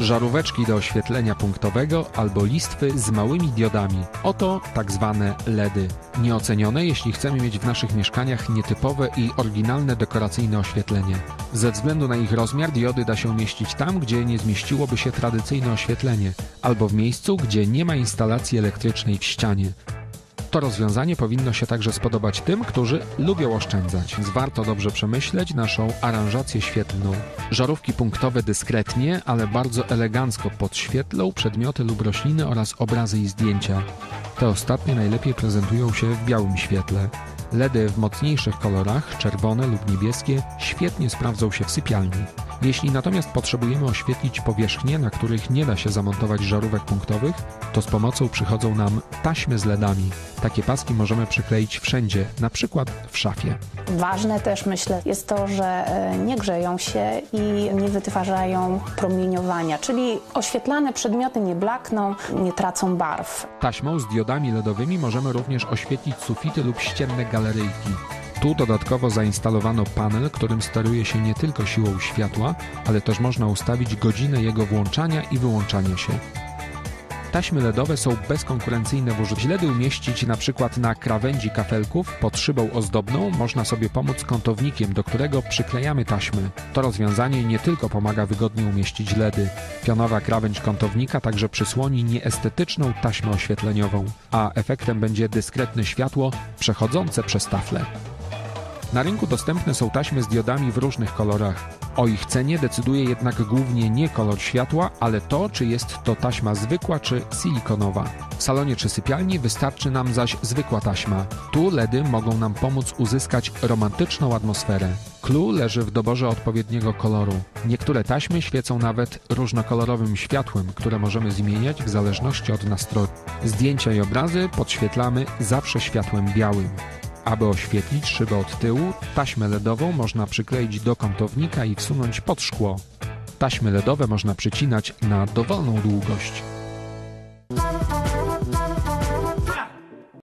Żaróweczki do oświetlenia punktowego albo listwy z małymi diodami. Oto tak zwane LEDy. Nieocenione, jeśli chcemy mieć w naszych mieszkaniach nietypowe i oryginalne dekoracyjne oświetlenie. Ze względu na ich rozmiar diody da się umieścić tam, gdzie nie zmieściłoby się tradycyjne oświetlenie, albo w miejscu, gdzie nie ma instalacji elektrycznej w ścianie. To rozwiązanie powinno się także spodobać tym, którzy lubią oszczędzać, warto dobrze przemyśleć naszą aranżację świetlną. Żarówki punktowe dyskretnie, ale bardzo elegancko podświetlą przedmioty lub rośliny oraz obrazy i zdjęcia. Te ostatnie najlepiej prezentują się w białym świetle. LEDy w mocniejszych kolorach, czerwone lub niebieskie, świetnie sprawdzą się w sypialni. Jeśli natomiast potrzebujemy oświetlić powierzchnie, na których nie da się zamontować żarówek punktowych, to z pomocą przychodzą nam taśmy z LEDami. Takie paski możemy przykleić wszędzie, na przykład w szafie. Ważne też myślę jest to, że e, nie grzeją się i nie wytwarzają promieniowania, czyli oświetlane przedmioty nie blakną, nie tracą barw. Taśmą z diodami LEDowymi możemy również oświetlić sufity lub ścienne galeryjki. Tu dodatkowo zainstalowano panel, którym steruje się nie tylko siłą światła, ale też można ustawić godzinę jego włączania i wyłączania się. Taśmy LEDowe są bezkonkurencyjne w użyciu. LEDy umieścić na przykład na krawędzi kafelków pod szybą ozdobną można sobie pomóc kątownikiem, do którego przyklejamy taśmy. To rozwiązanie nie tylko pomaga wygodnie umieścić LEDy. Pionowa krawędź kątownika także przysłoni nieestetyczną taśmę oświetleniową, a efektem będzie dyskretne światło przechodzące przez taflę. Na rynku dostępne są taśmy z diodami w różnych kolorach. O ich cenie decyduje jednak głównie nie kolor światła, ale to, czy jest to taśma zwykła czy silikonowa. W salonie czy sypialni wystarczy nam zaś zwykła taśma. Tu LEDy mogą nam pomóc uzyskać romantyczną atmosferę. Clue leży w doborze odpowiedniego koloru. Niektóre taśmy świecą nawet różnokolorowym światłem, które możemy zmieniać w zależności od nastroju. Zdjęcia i obrazy podświetlamy zawsze światłem białym. Aby oświetlić szybę od tyłu, taśmę LEDową można przykleić do kątownika i wsunąć pod szkło. Taśmy LEDowe można przycinać na dowolną długość.